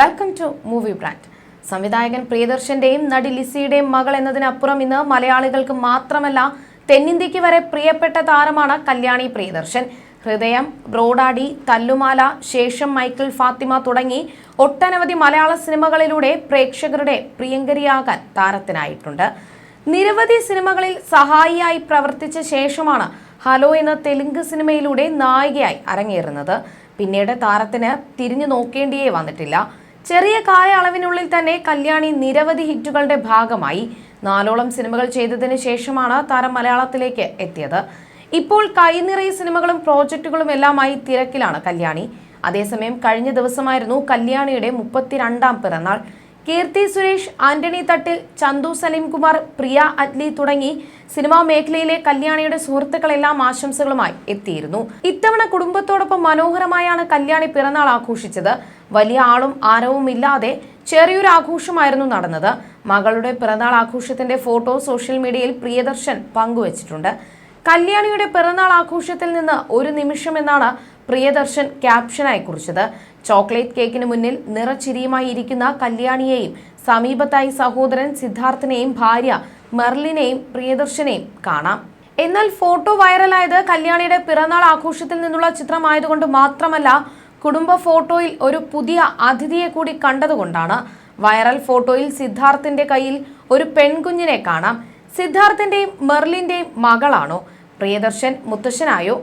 Welcome to movie brand സംവിധായകൻ പ്രിയദർശന്റെയും നടി ലിസിയുടെയും മകൾ എന്നതിനപ്പുറം ഇന്ന് മലയാളികൾക്ക് മാത്രമല്ല തെന്നിന്ത്യക്ക് വരെ പ്രിയപ്പെട്ട താരമാണ് കല്യാണി പ്രിയദർശൻ. ഹൃദയം ബ്രോഡാഡി തല്ലുമാല ശേഷം മൈക്കിൾ ഫാത്തിമ തുടങ്ങി ഒട്ടനവധി മലയാള സിനിമകളിലൂടെ പ്രേക്ഷകരുടെ പ്രിയങ്കരിയാകാൻ താരത്തിനായിട്ടുണ്ട്. നിരവധി സിനിമകളിൽ സഹായിയായി പ്രവർത്തിച്ച ശേഷമാണ് ഹലോ എന്ന തെലുങ്ക് സിനിമയിലൂടെ നായികയായി അരങ്ങേറുന്നത്. പിന്നീട് താരത്തിന് തിരിഞ്ഞു നോക്കേണ്ടിയേ വന്നിട്ടില്ല. ചെറിയ കാലയളവിനുള്ളിൽ തന്നെ കല്യാണി നിരവധി ഹിറ്റുകളുടെ ഭാഗമായി. നാലോളം സിനിമകൾ ചെയ്തതിന് ശേഷമാണ് താരം മലയാളത്തിലേക്ക് എത്തിയത്. ഇപ്പോൾ കൈനിറയെ സിനിമകളും പ്രോജക്റ്റുകളും എല്ലാമായി തിരക്കിലാണ് കല്യാണി. അതേസമയം കഴിഞ്ഞ ദിവസമായിരുന്നു കല്യാണിയുടെ മുപ്പത്തിരണ്ടാം പിറന്നാൾ. കീർത്തി സുരേഷ് ആന്റണി തട്ടിൽ ചന്തു സലീംകുമാർ പ്രിയ അറ്റ്ലി തുടങ്ങി സിനിമാ മേഖലയിലെ കല്യാണിയുടെ സുഹൃത്തുക്കളെല്ലാം ആശംസകളുമായി എത്തിയിരുന്നു. ഇത്തവണ കുടുംബത്തോടൊപ്പം മനോഹരമായാണ് കല്യാണി പിറന്നാൾ ആഘോഷിച്ചത്. വലിയ ആളും ആരവും ഇല്ലാതെ ചെറിയൊരു ആഘോഷമായിരുന്നു നടന്നത്. മകളുടെ പിറന്നാൾ ആഘോഷത്തിന്റെ ഫോട്ടോ സോഷ്യൽ മീഡിയയിൽ പ്രിയദർശൻ പങ്കുവച്ചിട്ടുണ്ട്. കല്യാണിയുടെ പിറന്നാൾ ആഘോഷത്തിൽ നിന്ന് ഒരു നിമിഷം എന്നാണ് പ്രിയദർശൻ ക്യാപ്ഷനായി കുറിച്ചത്. ചോക്ലേറ്റ് കേക്കിന് മുന്നിൽ നിറച്ചിരിയുമായി ഇരിക്കുന്ന കല്യാണിയെയും സമീപത്തായി സഹോദരൻ സിദ്ധാർത്ഥിനെയും ഭാര്യ മെർലിനെയും പ്രിയദർശനെയും കാണാം. എന്നാൽ ഫോട്ടോ വൈറലായത് കല്യാണിയുടെ പിറന്നാൾ ആഘോഷത്തിൽ നിന്നുള്ള ചിത്രമായതുകൊണ്ട് മാത്രമല്ല കുടുംബ ഫോട്ടോയിൽ ഒരു പുതിയ അതിഥിയെ കൂടി കണ്ടതുകൊണ്ടാണ് വൈറൽ ഫോട്ടോയിൽ സിദ്ധാർത്ഥിന്റെ കയ്യിൽ ഒരു പെൺകുഞ്ഞിനെ കാണാം. സിദ്ധാർത്ഥിന്റെയും മെർലിന്റെയും മകളാണോ? പ്രിയദർശൻ മുത്തശ്ശനായോ?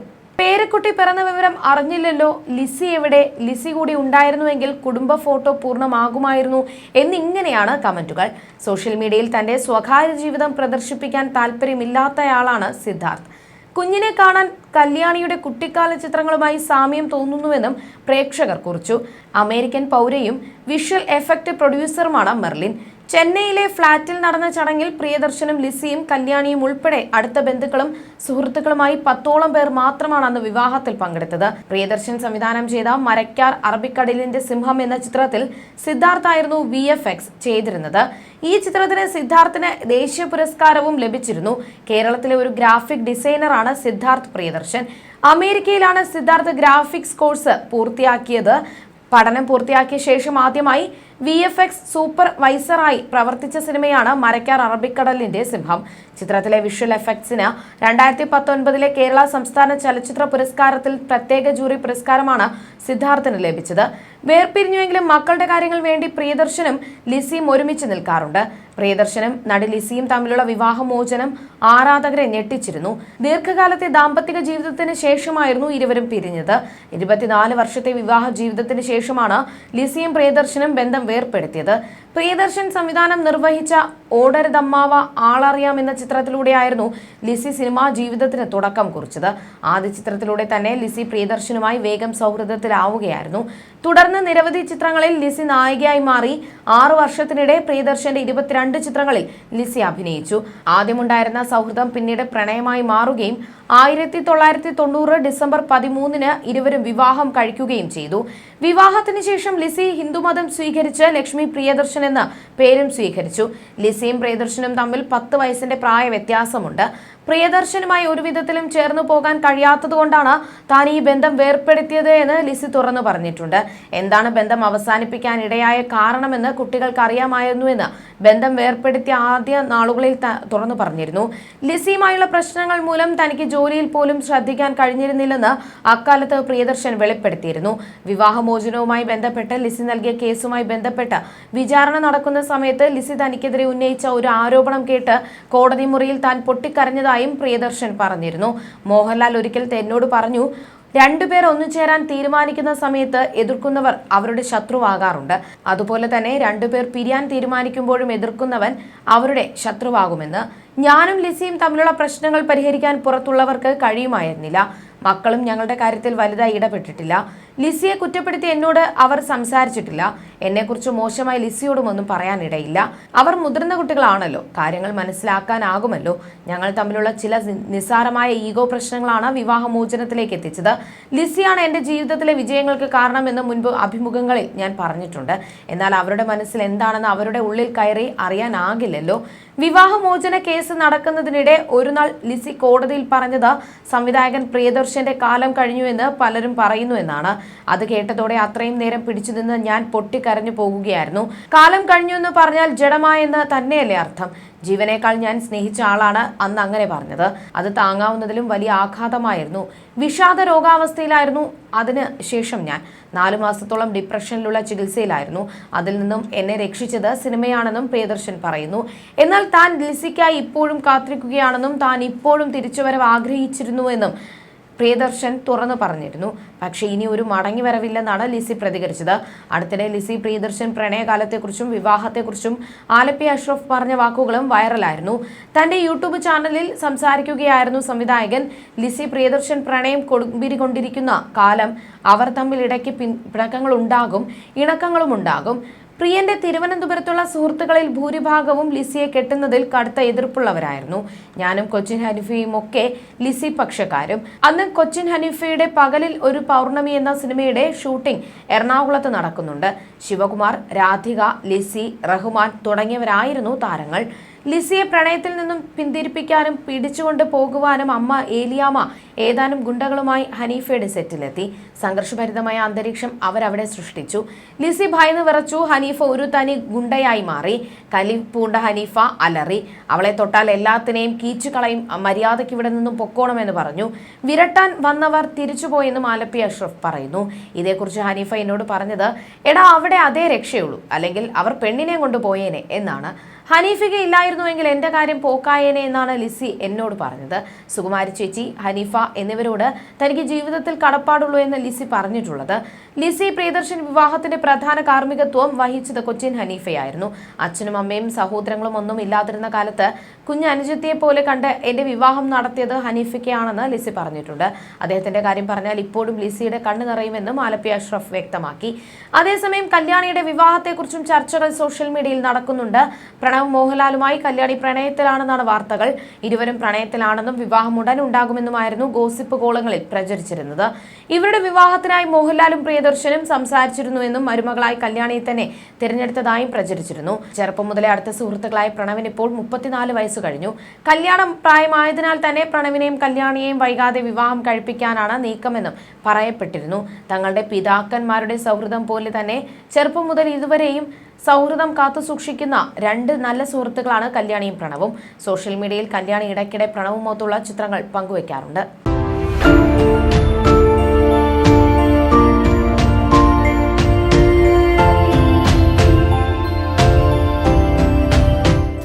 പേരക്കുട്ടി പിറന്ന വിവരം അറിഞ്ഞില്ലല്ലോ. ലിസി എവിടെ? ലിസി കൂടി ഉണ്ടായിരുന്നുവെങ്കിൽ കുടുംബ ഫോട്ടോ പൂർണമാകുമായിരുന്നു എന്നിങ്ങനെയാണ് കമന്റുകൾ. സോഷ്യൽ മീഡിയയിൽ തന്റെ സ്വകാര്യ ജീവിതം പ്രദർശിപ്പിക്കാൻ താല്പര്യമില്ലാത്തയാളാണ് സിദ്ധാർത്ഥ്. കുഞ്ഞിനെ കാണാൻ കല്യാണിയുടെ കുട്ടിക്കാല ചിത്രങ്ങളുമായി സാമ്യം തോന്നുന്നുവെന്നും പ്രേക്ഷകർ കുറിച്ചു. അമേരിക്കൻ പൗരയും വിഷ്വൽ എഫക്റ്റ് പ്രൊഡ്യൂസറുമാണ് മെർലിൻ. ചെന്നൈയിലെ ഫ്ളാറ്റിൽ നടന്ന ചടങ്ങിൽ പ്രിയദർശനും ലിസിയും കല്യാണിയും ഉൾപ്പെടെ അടുത്ത ബന്ധുക്കളും സുഹൃത്തുക്കളുമായി പത്തോളം പേർ മാത്രമാണ് അന്ന് വിവാഹത്തിൽ പങ്കെടുത്തത്. പ്രിയദർശൻ സംവിധാനം ചെയ്ത മരക്കാർ അറബിക്കടലിന്റെ സിംഹം എന്ന ചിത്രത്തിൽ സിദ്ധാർത്ഥായിരുന്നു വി എഫ് എക്സ് ചെയ്തിരുന്നത്. ഈ ചിത്രത്തിന് സിദ്ധാർത്ഥിന് ദേശീയ പുരസ്കാരവും ലഭിച്ചിരുന്നു. കേരളത്തിലെ ഒരു ഗ്രാഫിക് ഡിസൈനറാണ് സിദ്ധാർത്ഥ് പ്രിയദർശൻ. അമേരിക്കയിലാണ് സിദ്ധാർത്ഥ് ഗ്രാഫിക്സ് കോഴ്സ് പൂർത്തിയാക്കിയത്. പഠനം പൂർത്തിയാക്കിയ ശേഷം ആദ്യമായി വി എഫ് എക്സ് സൂപ്പർവൈസറായി പ്രവർത്തിച്ച സിനിമയാണ് മരക്കാർ അറബിക്കടലിന്റെ സിംഹം. ചിത്രത്തിലെ വിഷ്വൽ എഫക്ട്സിന് രണ്ടായിരത്തി പത്തൊൻപതിലെ കേരള സംസ്ഥാന ചലച്ചിത്ര പുരസ്കാരത്തിൽ പ്രത്യേക ജൂറി പുരസ്കാരമാണ് സിദ്ധാർത്ഥിന് ലഭിച്ചത്. വേർപിരിഞ്ഞുവെങ്കിലും മക്കളുടെ കാര്യങ്ങൾ വേണ്ടി പ്രിയദർശനും ലിസിയും ഒരുമിച്ച് നിൽക്കാറുണ്ട്. പ്രിയദർശനും നടി ലിസിയും തമ്മിലുള്ള വിവാഹമോചനം ആരാധകരെ ഞെട്ടിച്ചിരുന്നു. ദീർഘകാലത്തെ ദാമ്പത്തിക ജീവിതത്തിന് ശേഷമായിരുന്നു ഇരുവരും പിരിഞ്ഞത്. ഇരുപത്തിനാല് വർഷത്തെ വിവാഹ ജീവിതത്തിന് ശേഷമാണ് ലിസിയും പ്രിയദർശനും ബന്ധം വേർപ്പെടുത്തിയത്. പ്രിയദർശൻ സംവിധാനം നിർവഹിച്ച ഓടരുതമ്മാവ ആളറിയാം എന്ന ചിത്രത്തിലൂടെയായിരുന്നു ലിസി സിനിമാ ജീവിതത്തിന് തുടക്കം കുറിച്ചത്. ആദ്യ ചിത്രത്തിലൂടെ തന്നെ ലിസി പ്രിയദർശനുമായി വേഗം സൗഹൃദത്തിലാവുകയായിരുന്നു. തുടർന്ന് നിരവധി ചിത്രങ്ങളിൽ ലിസി നായികയായി മാറി ആറു വർഷത്തിനിടെ പ്രിയദർശന്റെ ഇരുപത്തിരണ്ട് ചിത്രങ്ങളിൽ ലിസി അഭിനയിച്ചു. ആദ്യമുണ്ടായിരുന്ന സൗഹൃദം പിന്നീട് പ്രണയമായി മാറുകയും ആയിരത്തി തൊള്ളായിരത്തി തൊണ്ണൂറ് ഡിസംബർ പതിമൂന്നിന് ഇരുവരും വിവാഹം കഴിക്കുകയും ചെയ്തു. വിവാഹത്തിന് ശേഷം ലിസി ഹിന്ദുമതം സ്വീകരിച്ച് ലക്ഷ്മി പ്രിയദർശൻ എന്ന പേരും സ്വീകരിച്ചു. ലിസിയും പ്രിയദർശനും തമ്മിൽ പത്ത് വയസ്സിന്റെ പ്രായ വ്യത്യാസമുണ്ട് പ്രിയദർശനുമായി ഒരു വിധത്തിലും ചേർന്നു പോകാൻ കഴിയാത്തതുകൊണ്ടാണ് താൻ ഈ ബന്ധം വേർപ്പെടുത്തിയത് എന്ന് ലിസി തുറന്നു പറഞ്ഞിട്ടുണ്ട്. എന്താണ് ബന്ധം അവസാനിപ്പിക്കാൻ ഇടയായ കാരണമെന്ന് കുട്ടികൾക്ക് അറിയാമായിരുന്നുവെന്ന് ബന്ധം വേർപ്പെടുത്തിയ ആദ്യ നാളുകളിൽ തുറന്നു പറഞ്ഞിരുന്നു. ലിസിയുമായുള്ള പ്രശ്നങ്ങൾ മൂലം തനിക്ക് ജോലിയിൽ പോലും ശ്രദ്ധിക്കാൻ കഴിഞ്ഞിരുന്നില്ലെന്ന് അക്കാലത്ത് പ്രിയദർശൻ വെളിപ്പെടുത്തിയിരുന്നു. വിവാഹമോചനവുമായി ബന്ധപ്പെട്ട് ലിസി നൽകിയ കേസുമായി ബന്ധപ്പെട്ട് വിചാരണ നടക്കുന്ന സമയത്ത് ലിസി തനിക്കെതിരെ ഉന്നയിച്ച ഒരു ആരോപണം കേട്ട് കോടതി മുറിയിൽ താൻ പൊട്ടിക്കരഞ്ഞതായും പ്രിയദർശൻ പറഞ്ഞിരുന്നു. മോഹൻലാൽ ഒരിക്കൽ തന്നോട് പറഞ്ഞു രണ്ടുപേർ ഒന്നുചേരാൻ തീരുമാനിക്കുന്ന സമയത്ത് എതിർക്കുന്നവർ അവരുടെ ശത്രുവാകാറുണ്ട്. അതുപോലെ തന്നെ രണ്ടുപേർ പിരിയാൻ തീരുമാനിക്കുമ്പോഴും എതിർക്കുന്നവൻ അവരുടെ ശത്രുവാകുമെന്ന്. ഞാനും ലിസിയും തമ്മിലുള്ള പ്രശ്നങ്ങൾ പരിഹരിക്കാൻ പുറത്തുള്ളവർക്ക് കഴിയുമായിരുന്നില്ല. മക്കളും ഞങ്ങളുടെ കാര്യത്തിൽ വലുതായി ഇടപെട്ടിട്ടില്ല. ലിസിയെ കുറ്റപ്പെടുത്തി എന്നോട് അവർ സംസാരിച്ചിട്ടില്ല. എന്നെക്കുറിച്ച് മോശമായി ലിസിയോടും ഒന്നും പറയാനിടയില്ല. അവർ മുതിർന്ന കുട്ടികളാണല്ലോ. കാര്യങ്ങൾ മനസ്സിലാക്കാനാകുമല്ലോ. ഞങ്ങൾ തമ്മിലുള്ള ചില നിസ്സാരമായ ഈഗോ പ്രശ്നങ്ങളാണ് വിവാഹമോചനത്തിലേക്ക് എത്തിച്ചത്. ലിസിയാണ് എന്റെ ജീവിതത്തിലെ വിജയങ്ങൾക്ക് കാരണമെന്ന് മുൻപ് അഭിമുഖങ്ങളിൽ ഞാൻ പറഞ്ഞിട്ടുണ്ട്. എന്നാൽ അവരുടെ മനസ്സിൽ എന്താണെന്ന് അവരുടെ ഉള്ളിൽ കയറി അറിയാനാകില്ലല്ലോ. വിവാഹമോചന കേസ് നടക്കുന്നതിനിടെ ഒരു നാൾ ലിസി കോടതിയിൽ പറഞ്ഞത് സംവിധായകൻ പ്രിയദർശന്റെ കാലം കഴിഞ്ഞു എന്ന് പലരും പറയുന്നു എന്നാണ്. അത് കേട്ടതോടെ അത്രയും നേരം പിടിച്ചു നിന്ന് ഞാൻ പൊട്ടിക്കരഞ്ഞു പോകുകയായിരുന്നു. കാലം കഴിഞ്ഞു എന്ന് പറഞ്ഞാൽ ജഡമായെന്ന് തന്നെയല്ലേ അർത്ഥം. ജീവനേക്കാൾ ഞാൻ സ്നേഹിച്ച ആളാണ് അന്ന് അങ്ങനെ പറഞ്ഞത്. അത് താങ്ങാവുന്നതിലും വലിയ ആഘാതമായിരുന്നു. വിഷാദ രോഗാവസ്ഥയിലായിരുന്നു അതിന് ശേഷം ഞാൻ. നാലു മാസത്തോളം ഡിപ്രഷനിലുള്ള ചികിത്സയിലായിരുന്നു. അതിൽ നിന്നും എന്നെ രക്ഷിച്ചത് സിനിമയാണെന്നും പ്രിയദർശൻ പറയുന്നു. എന്നാൽ താൻ ലിസിക്കായി ഇപ്പോഴും കാത്തിരിക്കുകയാണെന്നും താൻ ഇപ്പോഴും തിരിച്ചുവരവ് ആഗ്രഹിച്ചിരുന്നുവെന്നും പ്രിയദർശൻ തുറന്നു പറഞ്ഞിരുന്നു. പക്ഷേ ഇനി ഒരു മടങ്ങി വരവില്ലെന്നാണ് ലിസി പ്രതികരിച്ചത്. അടുത്തിടെ ലിസി പ്രിയദർശൻ പ്രണയകാലത്തെക്കുറിച്ചും വിവാഹത്തെക്കുറിച്ചും ആലപ്പി അഷ്റഫ് പറഞ്ഞ വാക്കുകളും വൈറലായിരുന്നു. തന്റെ യൂട്യൂബ് ചാനലിൽ സംസാരിക്കുകയായിരുന്നു സംവിധായകൻ. ലിസി പ്രിയദർശൻ പ്രണയം കൊടുമ്പിരികൊണ്ടിരിക്കുന്ന കാലം അവർ തമ്മിൽ ഇടയ്ക്ക് പിൻ പിണക്കങ്ങൾ ഉണ്ടാകും ഇണക്കങ്ങളും ഉണ്ടാകും പ്രിയന്റെ തിരുവനന്തപുരത്തുള്ള സുഹൃത്തുക്കളിൽ ഭൂരിഭാഗവും ലിസിയെ കെട്ടുന്നതിൽ കടുത്ത എതിർപ്പുള്ളവരായിരുന്നു. ഞാനും കൊച്ചിൻ ഹനീഫയും ഒക്കെ ലിസി പക്ഷക്കാരും. അന്ന് കൊച്ചിൻ ഹനീഫയുടെ പകലിൽ ഒരു പൗർണമി എന്ന സിനിമയുടെ ഷൂട്ടിംഗ് എറണാകുളത്ത് നടക്കുന്നുണ്ട്. ശിവകുമാർ രാധിക ലിസി റഹ്മാൻ തുടങ്ങിയവരായിരുന്നു താരങ്ങൾ. ലിസിയെ പ്രണയത്തിൽ നിന്നും പിന്തിരിപ്പിക്കാനും പിടിച്ചുകൊണ്ട് പോകുവാനും അമ്മ ഏലിയാമ ഏതാനും ഗുണ്ടകളുമായി ഹനീഫയുടെ സെറ്റിലെത്തി. സംഘർഷഭരിതമായ അന്തരീക്ഷം അവരവിടെ സൃഷ്ടിച്ചു. ലിസി ഭയന്ന് വിറച്ചു ഹനീഫ ഒരു തനി ഗുണ്ടയായി മാറി. കലി പൂണ്ട ഹനീഫ അലറി. അവളെ തൊട്ടാൽ എല്ലാത്തിനെയും കീച്ചുകളയും മര്യാദയ്ക്ക് ഇവിടെ നിന്നും പൊക്കോണമെന്ന് പറഞ്ഞു. വിരട്ടാൻ വന്നവർ തിരിച്ചുപോയെന്നും ആലപ്പി അഷ്റഫ് പറയുന്നു. ഇതേക്കുറിച്ച് ഹനീഫ എന്നോട് പറഞ്ഞത് എടാ അവിടെ അതേ രക്ഷയുള്ളൂ. അല്ലെങ്കിൽ അവർ പെണ്ണിനെ കൊണ്ടുപോയേനെ എന്നാണ്. ഹനീഫിക ഇല്ലായിരുന്നുവെങ്കിൽ എന്റെ കാര്യം പോക്കായേനെ എന്നാണ് ലിസി എന്നോട് പറഞ്ഞത്. സുകുമാരി ചേച്ചി ഹനീഫ എന്നിവരോട് തനിക്ക് ജീവിതത്തിൽ കടപ്പാടുള്ളൂ എന്ന് ലിസി പറഞ്ഞിട്ടുള്ളത്. ലിസി പ്രിയദർശൻ വിവാഹത്തിന്റെ പ്രധാന കാർമ്മികത്വം വഹിച്ചത് കൊച്ചിൻ ഹനീഫയായിരുന്നു. അച്ഛനും അമ്മയും സഹോദരങ്ങളും ഒന്നും ഇല്ലാതിരുന്ന കാലത്ത് കുഞ്ഞ് അനുജത്തിയെ പോലെ കണ്ട് എന്റെ വിവാഹം നടത്തിയത് ഹനീഫയ്ക്കാണെന്ന് ലിസി പറഞ്ഞിട്ടുണ്ട്. അദ്ദേഹത്തിന്റെ കാര്യം പറഞ്ഞാൽ ഇപ്പോഴും ലിസിയുടെ കണ്ണു നിറയുമെന്നും ആലപ്പി അഷ്റഫ് വ്യക്തമാക്കി. അതേസമയം കല്യാണിയുടെ വിവാഹത്തെക്കുറിച്ചും ചർച്ചകൾ സോഷ്യൽ മീഡിയയിൽ നടക്കുന്നുണ്ട്. പ്രണവ് മോഹൻലാലുമായി കല്യാണി പ്രണയത്തിലാണെന്നാണ് വാർത്തകൾ. ഇരുവരും പ്രണയത്തിലാണെന്നും വിവാഹം ഉടൻ ഉണ്ടാകുമെന്നുമായിരുന്നു ഗോസിപ്പ് കോളങ്ങളിൽ പ്രചരിച്ചിരുന്നത്. ഇവരുടെ വിവാഹത്തിനായി മോഹൻലാലും പ്രിയദർശനും സംസാരിച്ചിരുന്നുവെന്നും മരുമകളായി കല്യാണിയെ തന്നെ തിരഞ്ഞെടുത്തതായും പ്രചരിച്ചിരുന്നു. ചെറുപ്പം മുതലേ അടുത്ത സുഹൃത്തുക്കളായ പ്രണവിന് ഇപ്പോൾ മുപ്പത്തിനാല് വയസ്സ് കഴിഞ്ഞു. കല്യാണം പ്രായമായതിനാൽ തന്നെ പ്രണവിനെയും കല്യാണിയെയും വൈകാതെ വിവാഹം കഴിപ്പിക്കാനാണ് നീക്കമെന്നും പറയപ്പെട്ടിരുന്നു. തങ്ങളുടെ പിതാക്കന്മാരുടെ സൗഹൃദം പോലെ തന്നെ ചെറുപ്പം മുതൽ ഇതുവരെയും സൗഹൃദം കാത്തുസൂക്ഷിക്കുന്ന രണ്ട് നല്ല സുഹൃത്തുക്കളാണ് കല്യാണിയും പ്രണവും. സോഷ്യൽ മീഡിയയിൽ കല്യാണി ഇടയ്ക്കിടെ പ്രണവുമൊത്തുള്ള ചിത്രങ്ങൾ പങ്കുവയ്ക്കാറുണ്ട്